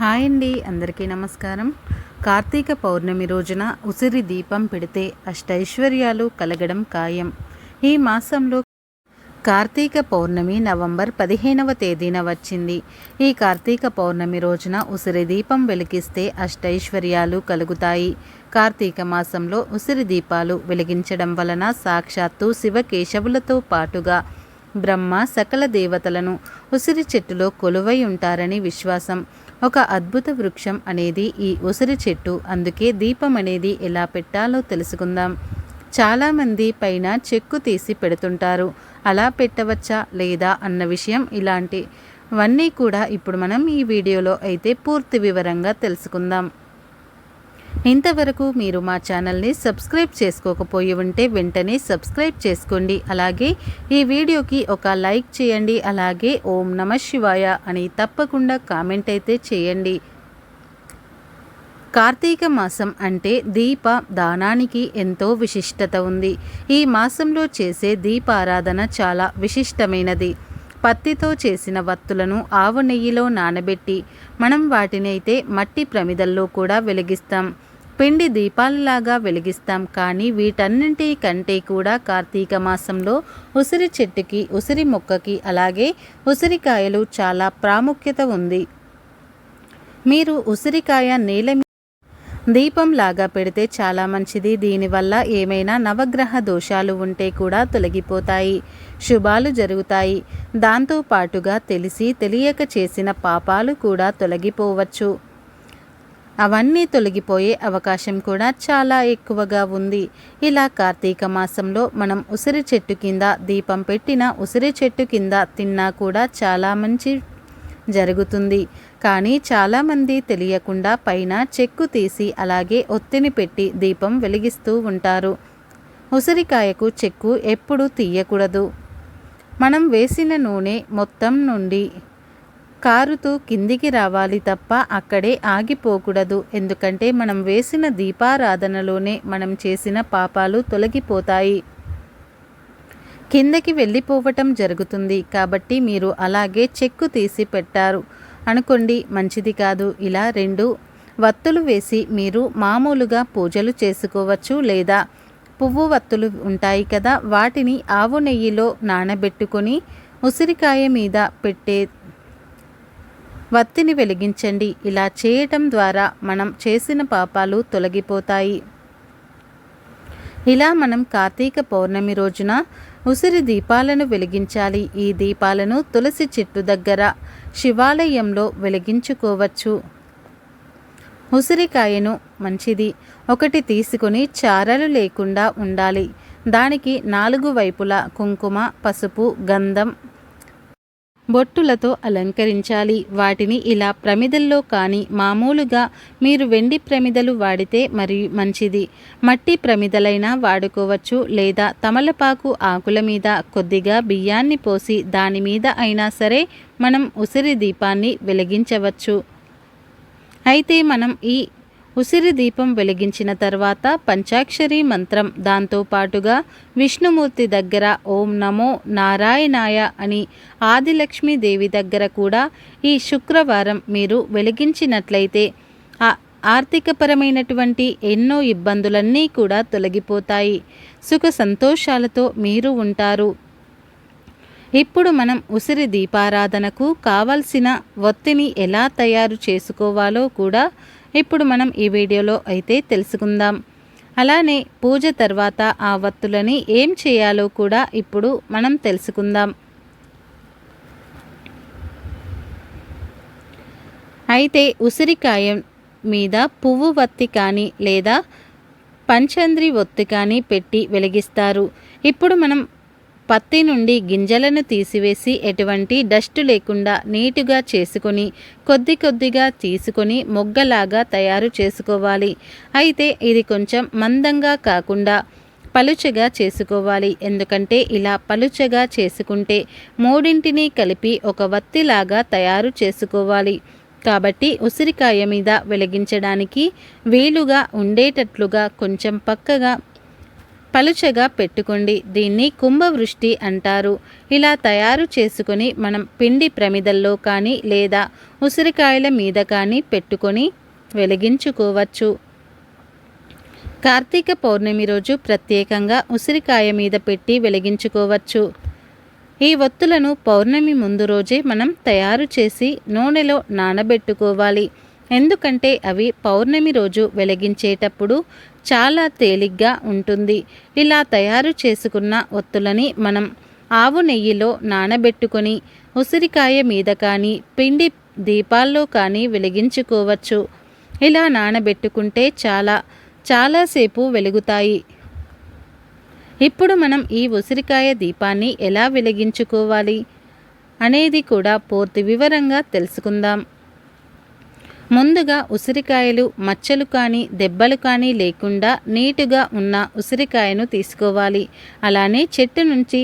Hi అండి అందరికీ నమస్కారం. కార్తీక పౌర్ణమి రోజున ఉసిరి దీపం పెడితే అష్టైశ్వర్యాలు కలగడం ఖాయం. ఈ మాసంలో కార్తీక పౌర్ణమి నవంబర్ పదిహేనవ తేదీన వచ్చింది. ఈ కార్తీక పౌర్ణమి రోజున ఉసిరి దీపం వెలిగిస్తే అష్టైశ్వర్యాలు కలుగుతాయి. కార్తీక మాసంలో ఉసిరి దీపాలు వెలిగించడం వలన సాక్షాత్తు శివకేశవులతో పాటుగా బ్రహ్మ సకల దేవతలను ఉసిరి చెట్టులో కొలువై ఉంటారని విశ్వాసం. ఒక అద్భుత వృక్షం అనేది ఈ ఉసిరి చెట్టు. అందుకే దీపం అనేది ఎలా పెట్టాలో తెలుసుకుందాం. చాలామంది పైన చెక్కు తీసి పెడుతుంటారు. అలా పెట్టవచ్చా లేదా అన్న విషయం ఇలాంటివన్నీ కూడా ఇప్పుడు మనం ఈ వీడియోలో అయితే పూర్తి వివరంగా తెలుసుకుందాం. ఇంతవరకు మీరు మా ఛానల్ని సబ్స్క్రైబ్ చేసుకోకపోయి ఉంటే వెంటనే సబ్స్క్రైబ్ చేసుకోండి. అలాగే ఈ వీడియోకి ఒక లైక్ చేయండి. అలాగే ఓం నమ శివాయ అని తప్పకుండా కామెంట్ అయితే చేయండి. కార్తీక మాసం అంటే దీప దానానికి ఎంతో విశిష్టత ఉంది. ఈ మాసంలో చేసే దీపారాధన చాలా విశిష్టమైనది. పత్తితో చేసిన వత్తులను ఆవు నెయ్యిలో నానబెట్టి మనం వాటిని అయితే మట్టి ప్రమిదల్లో కూడా వెలిగిస్తాం. పిండి దీపాలలాగా వెలిగిస్తాం కానీ వీటన్నింటి కంటే కూడా కార్తీక మాసంలో ఉసిరి చెట్టుకి ఉసిరి మొక్కకి అలాగే ఉసిరికాయలు చాలా ప్రాముఖ్యత ఉంది. మీరు ఉసిరికాయ నేల దీపం లాగా పెడితే చాలా మంచిది. దీనివల్ల ఏమైనా నవగ్రహ దోషాలు ఉంటే కూడా తొలగిపోతాయి. శుభాలు జరుగుతాయి. దాంతో పాటుగా తెలిసి తెలియక చేసిన పాపాలు కూడా తొలగిపోవచ్చు. అవన్నీ తొలగిపోయే అవకాశం కూడా చాలా ఎక్కువగా ఉంది. ఇలా కార్తీక మాసంలో మనం ఉసిరి చెట్టు కింద దీపం పెట్టిన ఉసిరి చెట్టు కింద తిన్నా కూడా చాలా మంచి జరుగుతుంది. కానీ చాలామంది తెలియకుండా పైన చెక్కు తీసి అలాగే ఒత్తిని పెట్టి దీపం వెలిగిస్తూ ఉంటారు. ఉసిరికాయకు చెక్కు ఎప్పుడు తీయకూడదు. మనం వేసిన నూనె మొత్తం నుండి కారుతూ కిందికి రావాలి తప్ప అక్కడే ఆగిపోకూడదు. ఎందుకంటే మనం వేసిన దీపారాధనలోనే మనం చేసిన పాపాలు తొలగిపోతాయి. కిందకి వెళ్ళిపోవటం జరుగుతుంది. కాబట్టి మీరు అలాగే చెక్కు తీసి పెట్టారు. అనుకోండి మంచిది కాదు. ఇలా రెండు వత్తులు వేసి మీరు మామూలుగా పూజలు చేసుకోవచ్చు లేదా పువ్వు వత్తులు ఉంటాయి కదా వాటిని ఆవు నెయ్యిలో నానబెట్టుకొని ఉసిరికాయ మీద పెట్టే వత్తిని వెలిగించండి. ఇలా చేయటం ద్వారా మనం చేసిన పాపాలు తొలగిపోతాయి. ఇలా మనం కార్తీక పౌర్ణమి రోజున ఉసిరి దీపాలను వెలిగించాలి. ఈ దీపాలను తులసి చెట్టు దగ్గర శివాలయంలో వెలిగించుకోవచ్చు. ఉసిరికాయను మంచిది. ఒకటి తీసుకుని చారలు లేకుండా ఉండాలి. దానికి నాలుగు వైపులా కుంకుమ పసుపు గంధం బొట్టులతో అలంకరించాలి. వాటిని ఇలా ప్రమిదల్లో కానీ మామూలుగా మీరు వెండి ప్రమిదలు వాడితే మరి మంచిది. మట్టి ప్రమిదలైనా వాడుకోవచ్చు లేదా తమలపాకు ఆకుల మీద కొద్దిగా బియ్యాన్ని పోసి దాని మీద అయినా సరే మనం ఉసిరి దీపాన్ని వెలిగించవచ్చు. అయితే మనం ఈ ఉసిరి దీపం వెలిగించిన తర్వాత పంచాక్షరి మంత్రం. దాంతో పాటుగా విష్ణుమూర్తి దగ్గర ఓం నమో నారాయణాయ అని ఆదిలక్ష్మీదేవి దగ్గర కూడా ఈ శుక్రవారం మీరు వెలిగించినట్లయితే ఆ ఆర్థికపరమైనటువంటి ఎన్నో ఇబ్బందులన్నీ కూడా తొలగిపోతాయి. సుఖ సంతోషాలతో మీరు ఉంటారు. ఇప్పుడు మనం ఉసిరి దీపారాధనకు కావలసిన ఒత్తిని ఎలా తయారు చేసుకోవాలో కూడా ఇప్పుడు మనం ఈ వీడియోలో అయితే తెలుసుకుందాం. అలానే పూజ తర్వాత ఆ వత్తులని ఏం చేయాలో కూడా ఇప్పుడు మనం తెలుసుకుందాం. అయితే ఉసిరికాయ మీద పువ్వు వత్తి కానీ లేదా పంచంద్రి ఒత్తి కానీ పెట్టి వెలిగిస్తారు. ఇప్పుడు మనం పత్తి నుండి గింజలను తీసివేసి ఎటువంటి డస్ట్ లేకుండా నీటుగా చేసుకొని కొద్ది కొద్దిగా తీసుకొని మొగ్గలాగా తయారు చేసుకోవాలి. అయితే ఇది కొంచెం మందంగా కాకుండా పలుచగా చేసుకోవాలి. ఎందుకంటే ఇలా పలుచగా చేసుకుంటే మూడింటిని కలిపి ఒక వత్తిలాగా తయారు చేసుకోవాలి. కాబట్టి ఉసిరికాయ మీద వెలిగించడానికి వీలుగా ఉండేటట్లుగా కొంచెం పక్కగా పలుచగా పెట్టుకోండి. దీన్ని కుంభవృష్టి అంటారు. ఇలా తయారు చేసుకొని మనం పిండి ప్రమిదల్లో కానీ లేదా ఉసిరికాయల మీద కానీ పెట్టుకొని వెలిగించుకోవచ్చు. కార్తీక పౌర్ణమి రోజు ప్రత్యేకంగా ఉసిరికాయ మీద పెట్టి వెలిగించుకోవచ్చు. ఈ ఒత్తులను పౌర్ణమి ముందు రోజే మనం తయారు చేసి నూనెలో నానబెట్టుకోవాలి. ఎందుకంటే అవి పౌర్ణమి రోజు వెలిగించేటప్పుడు చాలా తేలిగ్గా ఉంటుంది. ఇలా తయారు చేసుకున్న ఒత్తులని మనం ఆవు నెయ్యిలో నానబెట్టుకొని ఉసిరికాయ మీద కానీ పిండి దీపాల్లో కానీ వెలిగించుకోవచ్చు. ఇలా నానబెట్టుకుంటే చాలా చాలాసేపు వెలుగుతాయి. ఇప్పుడు మనం ఈ ఉసిరికాయ దీపాన్ని ఎలా వెలిగించుకోవాలి అనేది కూడా పూర్తి వివరంగా తెలుసుకుందాం. ముందుగా ఉసిరికాయలు మచ్చలు కానీ దెబ్బలు కానీ లేకుండా నీటుగా ఉన్న ఉసిరికాయను తీసుకోవాలి. అలానే చెట్టు నుంచి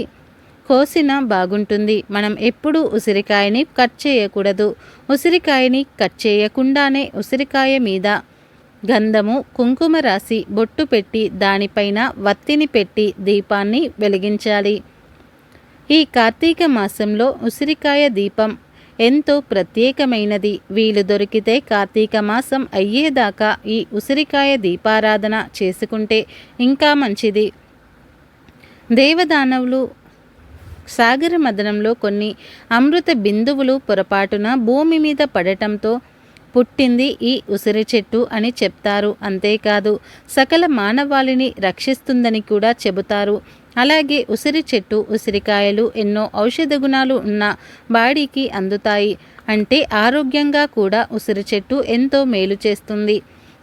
కోసిన బాగుంటుంది. మనం ఎప్పుడూ ఉసిరికాయని కట్ చేయకూడదు. ఉసిరికాయని కట్ చేయకుండానే ఉసిరికాయ మీద గంధము కుంకుమ రాసి బొట్టు పెట్టి దానిపైన వత్తిని పెట్టి దీపాన్ని వెలిగించాలి. ఈ కార్తీక మాసంలో ఉసిరికాయ దీపం ఎంతో ప్రత్యేకమైనది. వీలు దొరికితే కార్తీక మాసం అయ్యేదాకా ఈ ఉసిరికాయ దీపారాధన చేసుకుంటే ఇంకా మంచిది. దేవదానవులు సాగర మదనంలో కొన్ని అమృత బిందువులు పొరపాటున భూమి మీద పడటంతో పుట్టింది ఈ ఉసిరి చెట్టు అని చెప్తారు. అంతేకాదు సకల మానవాళిని రక్షిస్తుందని కూడా చెబుతారు. అలాగే ఉసిరి చెట్టు ఉసిరికాయలు ఎన్నో ఔషధ గుణాలు ఉన్న బాడీకి అందుతాయి. అంటే ఆరోగ్యంగా కూడా ఉసిరి చెట్టు ఎంతో మేలు చేస్తుంది.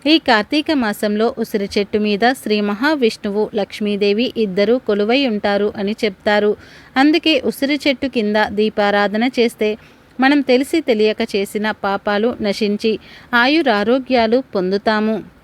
ఈ కార్తీక మాసంలో ఉసిరి చెట్టు మీద శ్రీ మహావిష్ణువు లక్ష్మీదేవి ఇద్దరూ కొలువై ఉంటారు అని చెప్తారు. అందుకే ఉసిరి చెట్టు కింద దీపారాధన చేస్తే మనం తెలిసి తెలియక చేసిన పాపాలు నశించి ఆయురారోగ్యాలు పొందుతాము.